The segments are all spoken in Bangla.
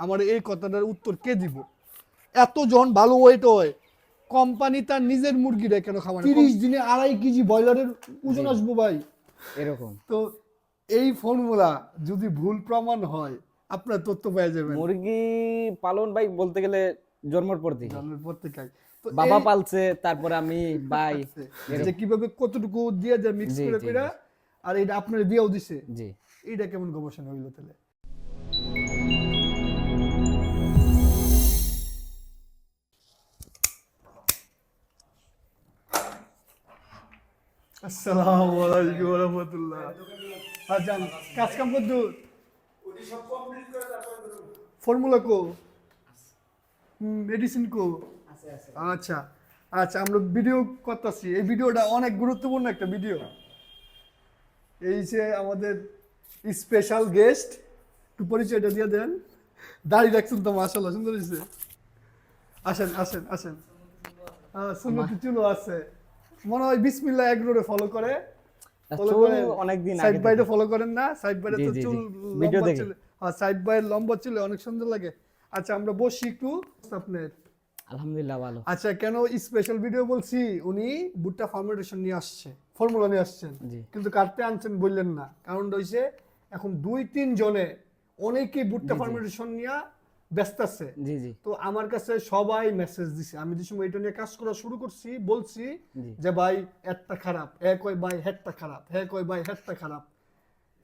আমার এই কথাটার উত্তর কে দিব? এত জন ভালো ওয়েট হয় কোম্পানি তার নিজের মুরগিটা কেন খাওয়ানো তিরিশ দিনে আড়াই কেজি ব্রয়লারের ওজন আসব ভাই। এরকম। তো এই ফর্মুলা যদি ভুল প্রমাণ হয় আপনার তথ্য পেয়ে যাবেন মুরগি পালন ভাই বলতে গেলে জন্মের পর থেকে। জন্মের পর থেকে বাবা পালছে তারপরে আমি ভাই যে কীভাবে কতটুকু দিয়ে যায় মিক্স করে করে আর এটা আপনার দিয়েও দিছে। জি। এইটা কেমন গবেষণা হইল তাহলে? আসসালামু আলাইকুম ওয়া রাহমাতুল্লাহ হ্যাঁ জান কাজ কাম করদু ফর্মুলা কো। মেডিসিন কো। আচ্ছা আচ্ছা আমরা ভিডিও করতেছি। এই ভিডিওটা অনেক গুরুত্বপূর্ণ একটা ভিডিও এই যে আমাদের স্পেশাল গেস্ট একটু পরিচয়টা দিয়ে দেন। দাড়ি রাখছেন তো মাসাল্লাহ সুন্দর হয়েছে আসেন আসেন আসেন। হ্যাঁ সুন্নতি চুলো আছে। মনে হয় বিসমিল্লাহ এগ্রোরে ফলো করে। ফলো করে অনেকদিন সাইড আগে ফলো করেন না সাইড বাইরে তো জি, জি। চুল ভিডিও লম্বা হ্যাঁ সাইড বাইরে লম্বা ছিল অনেক সুন্দর লাগে। আচ্ছা আমরা বসি একটু আপনার। আলহামদুলিল্লাহ ভালো। আচ্ছা কেন স্পেশাল ভিডিও বলছি? উনি ভুট্টা নিয়ে আসছে ফর্মুলা নিয়ে আসছেন। কিন্তু কাটতে আনছেন বললেন না। কারণ হইছে এখন দুই তিন জনে অনেকেই ভুট্টা জি, জি। নিয়ে ব্যস্ত আছে। জি জি। তো আমার কাছে সবাই মেসেজ দিছে। আমি যে সময় এটা নিয়ে কাজ করা শুরু করছি বলছি যে ভাই একটা খারাপ। হ্যাঁ কয় ভাই হেডটা খারাপ। হ্যাঁ কয় ভাই হেডটা খারাপ।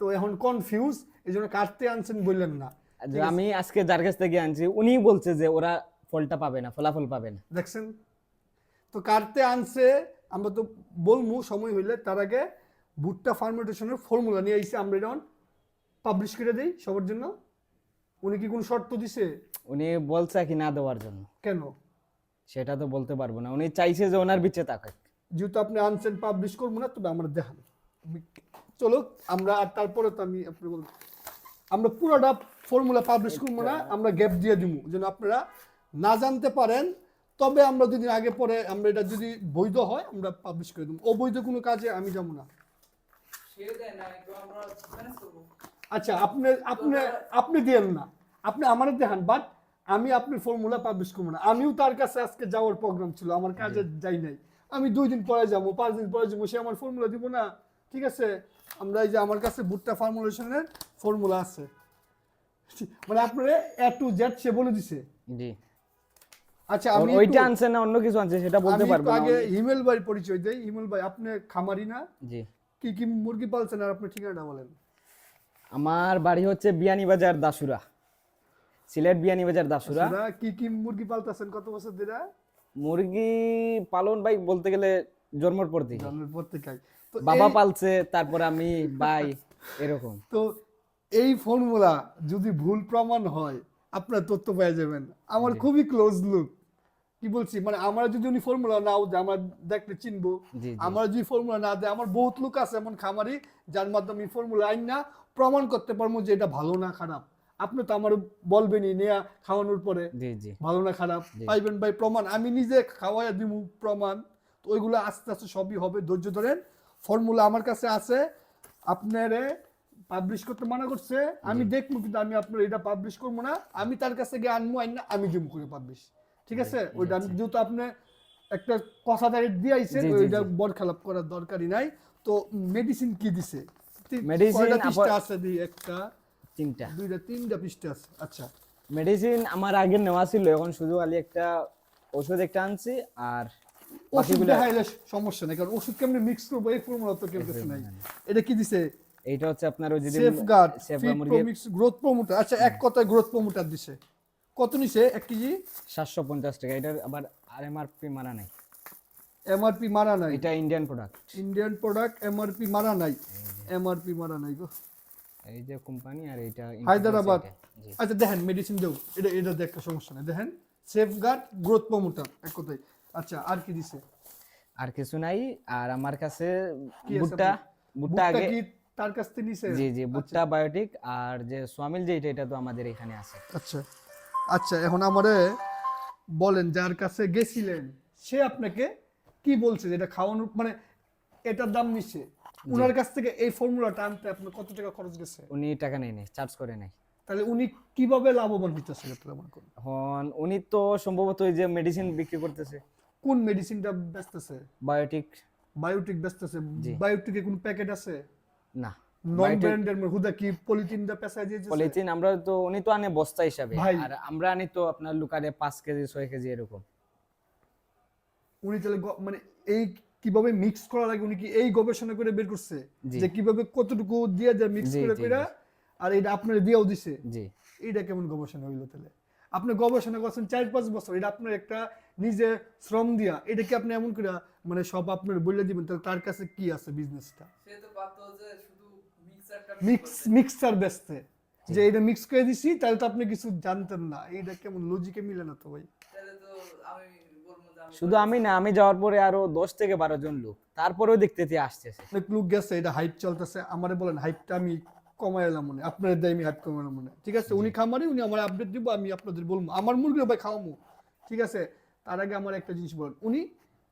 তো এখন কনফিউজ এই জন্য কাটতে আনছেন বললেন না। আমি আজকে যার কাছ থেকে আনছি উনি বলছে যে ওরা ফলটা পাবে না ফলাফল পাবে না। দেখছেন? তো কাটতে আনছে আমরা তো বলমু সময় হইলে তার আগে ভুট্টা ফার্মেন্টেশনের ফর্মুলা নিয়ে আইসি আমরা এটা পাবলিশ করে দিই সবার জন্য। উনি কি কোনো শর্ত দিছে? উনি বলছে কি না দেওয়ার জন্য। কেন? সেটা তো বলতে পারব না। উনি চাইছে যে ওনার বিচে তাকাক যেহেতু আপনি আনছেন পাবলিশ করব না তবে আমরা দেখান চলো আমরা আর তারপরে তো আমি আপনি বলব। আমরা পুরোটা ফর্মুলা পাবলিশ করব না আমরা গ্যাপ দিয়ে দিব। যেন আপনারা না জানতে পারেন তবে আমরা দুদিন আগে পরে আমরা এটা যদি বৈধ হয় আমরা পাবলিশ করে দেবো। অবৈধ কোনো কাজে আমি যাব না। আচ্ছা আপনি আপনি আপনি দিয়েন না। আপনি আমার দেখান বাট আমি আপনার ফর্মুলা পাবলিশ করব না। আমিও তার কাছে আজকে যাওয়ার প্রোগ্রাম ছিল আমার কাজে যাই নাই। আমি দুই দিন পরে যাব পাঁচ দিন পরে যাব সে আমার ফর্মুলা দিব না। ঠিক আছে? আমরা এই যে আমার কাছে ভুট্টা ফর্মুলেশনের ফর্মুলা আছে। মানে আপনারা এ টু জেড সে বলে দিছে। জি। আচ্ছা আমি ওইটা একটু- আনছে না অন্য কিছু আনছে সেটা বলতে পারব আগে হিমেল ভাই পরিচয় দেই। হিমেল ভাই আপনি খামারি না? জি। কি কি মুরগি পালছেন আর আপনি ঠিকানাটা বলেন? আমার বাড়ি হচ্ছে বিয়ানীবাজার দাসুরা। সিলেট বিয়ানীবাজার দাসুরা। কি কি মুরগি পালতেছেন? কত বছর ধরে? মুরগি পালন ভাই বলতে গেলে জন্মর পর থেকে। জন্মের পর থেকেই। তো বাবা পালছে তারপরে আমি ভাই এরকম। তো এই ফর্মুলা যদি ভুল প্রমাণ হয় আপনার তথ্য পেয়ে যাবেন। আমার খুবই ক্লোজ লুক কি বলছি? মানে আমার যদি উনি ফর্মুলা নাও দেয় আমার দেখলে চিনবো। আমার যদি ফর্মুলা না দেয় আমার বহুত লোক আছে এমন খামারি যার মাধ্যমে ফর্মুলা আইন না প্রমাণ করতে পারব যে এটা ভালো না খারাপ। আপনি তো আমার বলবেনই নেয়া খাওয়ানোর পরে ভালো না খারাপ পাইবেন ভাই প্রমাণ। আমি নিজে খাওয়াই দিব প্রমাণ। তো ওইগুলো আস্তে আস্তে সবই হবে। ধৈর্য ধরেন ফর্মুলা আমার কাছে আছে। আপনারে পাবলিশ করতে মানা করছে। আমি দেখব কিন্তু আমি আপনার এটা পাবলিশ করব না। আমি তার কাছে গিয়ে আনব আইন না আমি দিব করে পাবলিশ ঠিক আছে? ওইটা আমি যেহেতু আপনি একটা কথা দিয়ে আইছেন জি, ওইটা। বর খেলাপ করার দরকারই নাই। তো মেডিসিন কি দিছে? আছে দি একটা? তিনটা। দুইটা তিনটা পৃষ্ঠা আছে। আচ্ছা। মেডিসিন আমার আগে নেওয়া ছিল এখন শুধু খালি একটা ওষুধ একটা আনছি আর বাকিগুলো সমস্যা নেই কারণ ওষুধ কেমনি মিক্স করব? এই ফর্মুলা তো কেউ কাছে নাই। এটা কি দিছে? এইটা হচ্ছে আপনার ওই সেফগার্ড গ্রোথ প্রমোটার আচ্ছা এক কথায় গ্রোথ প্রমোটার দিছে। কত নিছে? এক কেজি? সাতশো পঞ্চাশ টাকা। এটার আবার আর এমআরপি মারা নাই। এমআরপি মারা নাই। এটা Indian product Indian product MRP মারা নাই। এমআরপি মারা নাই গো। এই যে কোম্পানি আর এটা হায়দ্রাবাদ। এটা। আচ্ছা দেখেন মেডিসিন দেও। এটা এটা দেখা সমস্যা নেই। দেখেন সেফগার্ড গ্রোথ প্রমোটার এক কথায়। আচ্ছা আর কি দিছে? আর কিছু নাই। আর আমার কাছে ভুট্টা ভুট্টা আগে তার কাছ থেকে নিছে? জি জি ভুট্টা বায়োটিক আর যে সোয়ামিল যেটা এটা তো আমাদের এখানে আছে। আচ্ছা। আচ্ছা এখন আমারে বলেন যার কাছে গেছিলেন সে আপনাকে কি বলছে যে এটা খাওয়ানোর মানে এটার দাম নিচ্ছে? ওনার কাছ থেকে এই ফর্মুলাটা আনতে আপনার কত টাকা খরচ গেছে? উনি টাকা নেই নেই চার্জ করে নাই। তাহলে উনি কীভাবে লাভবান হইতেছে এটা মনে করুন? এখন উনি তো সম্ভবত ওই যে মেডিসিন বিক্রি করতেছে। কোন মেডিসিনটা বেচতেছে বায়োটিক বায়োটিক বেচতেছে। বায়োটিকে কোন প্যাকেট আছে? না। নন ব্র্যান্ডের হুদা কি পলিথিনটা পেঁচায় দিয়েছে? পলিথিন আমরা তো উনি তো আনে বস্তা হিসাবে। আর আমরা আনি তো আপনার লুকারে পাঁচ কেজি ছয় কেজি এরকম। উনি তাহলে মানে এই কীভাবে মিক্স করা লাগে উনি কি এই গবেষণা করে বের করছে? যে কীভাবে কতটুকু দিয়ে যায় মিক্স করে করে আর এটা আপনার দিয়েও দিছে। জি। এইটা কেমন গবেষণা হইল তাহলে? আপনি গবেষণা করছেন চার পাঁচ বছর এটা আপনার একটা নিজে শ্রম দিয়া এটা কি আপনি এমন করে মানে সব আপনার বলে দিবেন? তাহলে তার কাছে কি আছে বিজনেসটা সে তো পারতো শুধু মিক্সারটা মিক্স মিক্সার বেচতে। যে এটা মিক্স করে দিছি তাহলে তো আপনি কিছু জানতেন না। এইটা কেমন লজিকে মিলে না তো ভাই তাহলে তো আমি বলব যে আমি শুধু আমি না আমি যাওয়ার পরে আরও দশ থেকে বারো জন লোক। তারপরেও দেখতে আসতেছে। অনেক লোক গেছে এটা হাইপ চলতেছে। আমারে বলেন হাইপটা আমি কমাই এলাম মনে আপনার দেয় আমি হাইপ কমাইলাম মনে ঠিক আছে উনি খামারি উনি আমার আপডেট দিব আমি আপনাদের বলব। আমার মুরগি ভাই খাওয়ামু। ঠিক আছে তার আগে আমার একটা জিনিস বলেন। উনি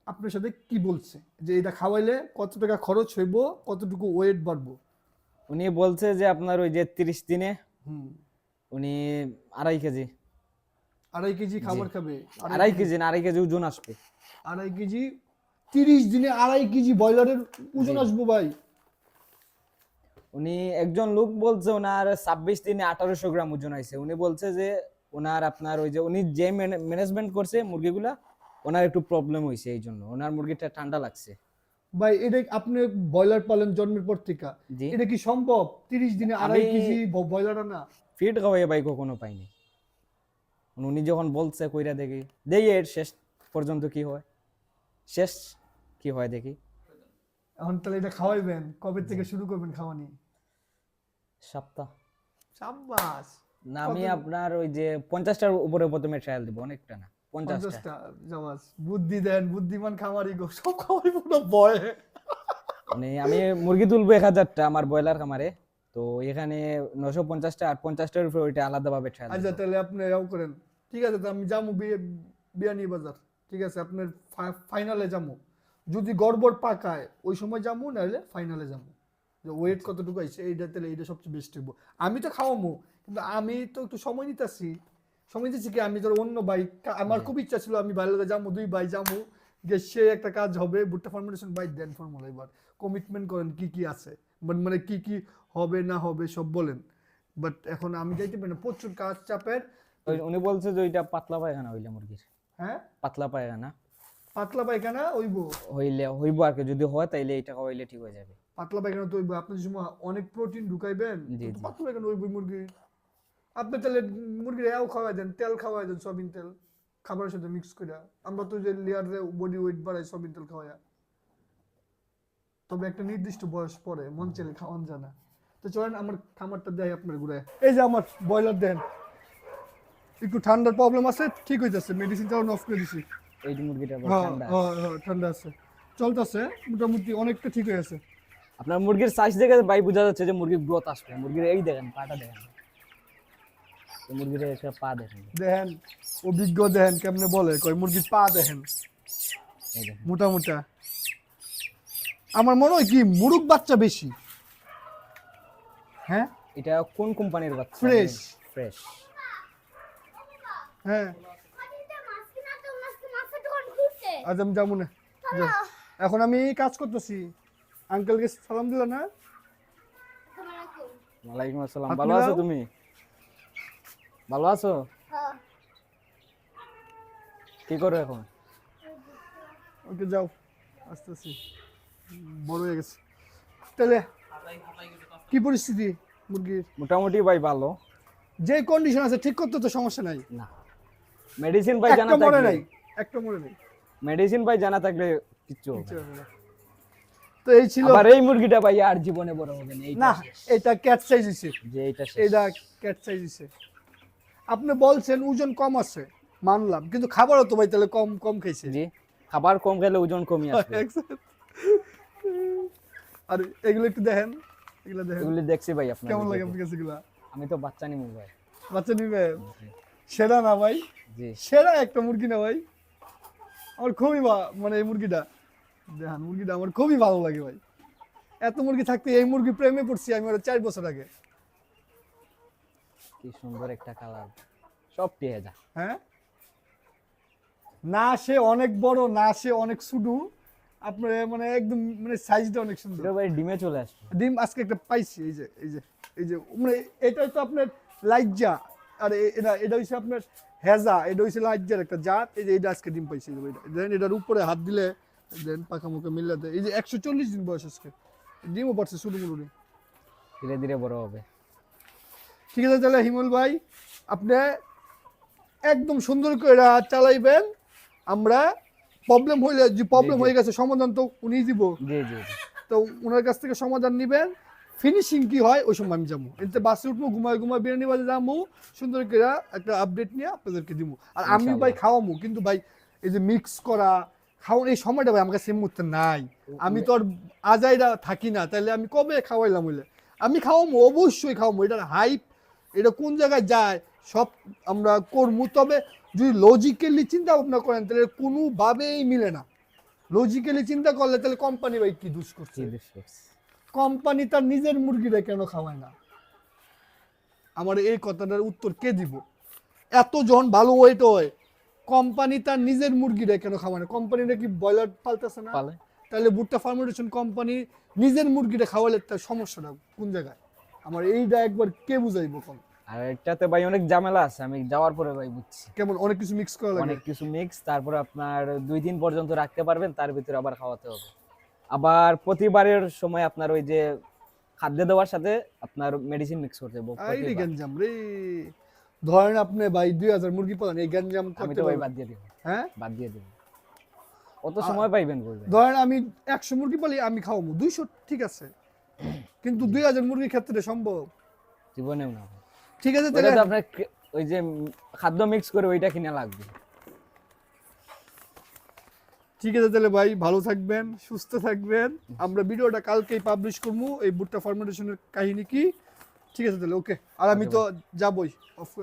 আপনার সাথে কি বলছে? যে এটা খাওয়াইলে কত টাকা খরচ হইব কতটুকু ওয়েট বাড়বো? উনি বলছে যে আপনার ওই যে তিরিশ দিনে হুম। উনি আড়াই কেজি। আড়াই কেজি খাবার খাবে আড়াই কেজি। না আড়াই কেজি ওজন আসবে। আড়াই কেজি তিরিশ দিনে আড়াই কেজি ব্রয়লারের ওজন আসব ভাই। উনি একজন লোক বলছে ওনার ছাব্বিশ দিনে আঠারোশো গ্রাম ওজন হয়েছে। উনি বলছে যে ওনার আপনার ওই যে উনি যে ম্যানেজমেন্ট করছে মুরগিগুলা ওনার একটু প্রবলেম হয়েছে এই জন্য। ওনার মুরগিটা ঠান্ডা লাগছে। ভাই এটা আপনি ব্রয়লার পালেন জন্মের পর থেকে জি। এটা কি সম্ভব? তিরিশ দিনে আড়াই কেজি ব্রয়লার আনা? ফিট খাওয়াই ভাই কখনো পাইনি। উনি যখন বলছে কইরা দেখি। দেখি এর শেষ পর্যন্ত কি হয়? শেষ কি হয় দেখি? এখন তাহলে এটা খাওয়াইবেন? কবে থেকে শুরু করবেন খাওয়ানি? সপ্তাহ। সাব্বাস! না আমি আপনার ওই যে পঞ্চাশটার উপরে প্রথমে ট্রায়াল দিব অনেকটা না? পঞ্চাশটা। জামাস বুদ্ধি দেন বুদ্ধিমান খামারি গো সব খামারি পুরো ভয়। মানে আমি মুরগি তুলবো এক হাজারটা আমার ব্রয়লার খামারে। তো এখানে নশো পঞ্চাশটা আর পঞ্চাশটার উপরে ওইটা আলাদাভাবে ট্রায়াল আচ্ছা তাহলে আপনি এও করেন। ঠিক আছে তো আমি যাব বিয়ে- বিয়ানি বাজার। ঠিক আছে আপনার ফাইনালে যাব। যদি গড়বড় পাকায় ওই সময় যাব নাহলে ফাইনালে যাব। যে ওয়েট কতটুকু আছে এইটা তাহলে এইটা সবচেয়ে বেস্ট হইব। আমি তো খাওয়ামো কিন্তু আমি তো একটু সময় নিতেছি। সময় দিচ্ছি কি আমি ধর অন্য বাইক আমার খুব ইচ্ছা ছিল আমি বাইরে যাব দুই বাই যাব যে সে একটা কাজ হবে ভুট্টা ফার্মেশন বাই দেন ফর্মুলা এবার। কমিটমেন্ট করেন কি কি আছে। মানে মানে কি কি হবে না হবে সব বলেন। বাট এখন আমি যাইতে পারি না। প্রচুর কাজ চাপের। উনি বলছে যে ওইটা পাতলা পায়খানা হইলে মুরগির। হ্যাঁ? পাতলা পায়খানা। পাতলা পায়খানা ওইব হইলে হইব আর কি। যদি হয় তাইলে এটা খাওয়াইলে ঠিক হয়ে যাবে। পাতলা পায়খানা তো ওইব আপনি সময় অনেক প্রোটিন ঢুকাইবেন। পাতলা পায়খানা ওইব মুরগি। আপনি তাহলে মুরগির এও খাওয়াই দেন তেল খাওয়াই দেন সয়াবিন তেল। খাবারের সাথে মিক্স করে আমরা তো যে লেয়ারে বডি ওয়েট বাড়াই সয়াবিন তেল খাওয়াই তবে একটা নির্দিষ্ট বয়স পরে মন চেলে খাওয়ান যায় না। তো চলেন আমার খামারটা দেয় আপনার ঘুরে। এই যে আমার ব্রয়লার দেন। একটু ঠান্ডার প্রবলেম আছে ঠিক হইতেছে মেডিসিন চালানো অফ করে দিছি। এই মুরগিটা হ্যাঁ ঠান্ডা হ্যাঁ হ্যাঁ ঠান্ডা আছে। চলতেছে মোটামুটি অনেকটা ঠিক হয়ে আছে আপনার মুরগির সাইজ দেখে ভাই বোঝা যাচ্ছে যে মুরগির গ্রোথ আসবে। মুরগির এই দেখেন পাটা দেখেন। মুরগির একটা পা দেখেন। দেখেন অভিজ্ঞ দেখেন কেমনে বলে কয় মুরগির পা দেখেন। এই দেখেন। মোটা মোটা আমার মনে হয় কি মুরুগ বাচ্চা বেশি। হ্যাঁ? এটা কোন কোম্পানির বাচ্চা? Fresh. ফ্রেশ। হ্যাঁ। আজ আমি যাব না। এখন আমি কাজ করতেছি। আঙ্কেলকে সালাম দিল না? ওয়ালাইকুম আসসালাম। ভালো আছো তুমি? ভালো আছো? কি করো এখন? ওকে যাও। আসতেছি। বড় হয়ে গেছে। তাহলে কি পরিস্থিতি মুরগির? মোটামুটি ভাই ভালো। যে কন্ডিশন আছে ঠিক করতে তো সমস্যা নাই? না। মেডিসিন ভাই জানা থাকলে নাই একটা মনে নাই। মেডিসিন ভাই জানা থাকলে কিচ্ছু হবে না। তো এই ছিল আবার এই মুরগিটা ভাই আর জীবনে বড় হবে না এইটা না এটা ক্যাট সাইজ হইছে যে শেষ। এটা ক্যাট সাইজ হইছে আপনি বলছেন ওজন কম আছে মানলাম কিন্তু খাবারও তো ভাই তাহলে কম কম খাইছে। জি খাবার কম খেলে ওজন কমই আসবে। আর এগুলো একটু দেখেন এগুলো দেখেন। এগুলি দেখছি ভাই আপনার কেমন লাগে। আপনার কাছে এগুলা? আমি তো বাচ্চা নিমু ভাই। বাচ্চা নিবে? সেরা না ভাই? জি। সেরা একটা মুরগি না ভাই? আমার খুবই মানে এই মুরগিটা দেখেন মুরগিটা আমার খুবই ভালো লাগে ভাই। এত মুরগি থাকতে এই মুরগি প্রেমে পড়ছি আমি ওরা চার বছর আগে। কি সুন্দর একটা কালার। সব পেয়ে যা। হ্যাঁ? না সে অনেক বড় না সে অনেক শুধু আপনার মানে একদম মানে সাইজটা অনেক সুন্দর। ভাই ডিমে চলে আসবে ডিম আজকে একটা পাইছি এই যে এই যে এই যে মানে এটা তো আপনার লাইজা আর এটা এটা হচ্ছে আপনার হেজা এটা হচ্ছে লাইজার একটা জাত। এই যে এটা আজকে ডিম পাইছি এটা। দেন এটার উপরে হাত দিলে দেন পাখা মুখে মিলাতে এই যে একশো চল্লিশ দিন বয়স আজকে। ডিমও পড়ছে শুধু মুরুরি ধীরে ধীরে বড় হবে। ঠিক আছে তাহলে হিমল ভাই আপনি একদম সুন্দর করে চালাইবেন। আমরা প্রবলেম হইলে যে প্রবলেম হয়ে গেছে সমাধান তো উনি দিব। জি জি তো ওনার কাছ থেকে সমাধান নেবেন। ফিনিশিং কি হয় ওই সময় আমি যাব। এতে বাসে উঠবো ঘুমায় ঘুমায় বিরিয়ানি বাজে যাব সুন্দর করে একটা আপডেট নিয়ে আপনাদেরকে দিব। আর আমি ভাই খাওয়াবো কিন্তু ভাই এই যে মিক্স করা খাওয়ার এই সময়টা ভাই আমার কাছে মুহূর্তে নাই। আমি তো আর আজাইরা থাকি না তাহলে আমি কবে খাওয়াইলাম হইলে আমি খাওয়াবো অবশ্যই খাওয়াবো এটার হাইপ এটা কোন জায়গায় যায় সব আমরা করব। তবে যদি লজিক্যালি চিন্তা ভাবনা করেন তাহলে কোনোভাবেই মিলে না। লজিক্যালি চিন্তা করলে তাহলে কোম্পানি ভাই কি দুষ করছে? কোম্পানি তার নিজের মুরগিরা কেন খাওয়ায় না? আমার এই কথাটার উত্তর কে দিব? এত জন ভালো ওয়েট হয় কোম্পানি তার নিজের মুরগিরা কেন খাওয়ায় না? কোম্পানিটা কি ব্রয়লার পালতেছে না? পালে। তাহলে ভুট্টা ফার্মেন্টেশন কোম্পানি নিজের মুরগিটা খাওয়ালে তার সমস্যাটা কোন জায়গায়? আমার এইটা একবার কে বুঝাইবো কম আর এটাতে ভাই অনেক ঝামেলা আছে আমি যাওয়ার পরে ভাই বুঝছি। কেমন? অনেক কিছু মিক্স করা লাগে? অনেক কিছু মিক্স তারপরে আপনার দুই দিন পর্যন্ত রাখতে পারবেন তার ভিতরে আবার খাওয়াতে হবে। আবার প্রতিবারের সময় আপনার ওই যে খাদ্য দেওয়ার সাথে আপনার মেডিসিন মিক্স করতে হবে গঞ্জাম রে। ধরেন আপনি ভাই দুই হাজার মুরগি পালেন এই গঞ্জাম করতে ভাই বাদ দিয়ে দিব। হ্যাঁ? বাদ দিয়ে দিব। অত সময় পাইবেন বলবেন ধরেন আমি একশো মুরগি পালি আমি খাওয়াবো। দুইশো ঠিক আছে। কিন্তু দুই হাজার মুরগির ক্ষেত্রে সম্ভব? জীবনেও না। ঠিক আছে তাহলে আপনার ওই যে খাদ্য মিক্স করে ওইটা কিনা লাগবে। ঠিক আছে তাহলে ভাই ভালো থাকবেন সুস্থ থাকবেন। আমরা ভিডিওটা কালকেই পাবলিশ করব এই বুটটা ফার্মেন্টেশনের কাহিনী কি? ঠিক আছে তাহলে ওকে আর আমি তো যাবই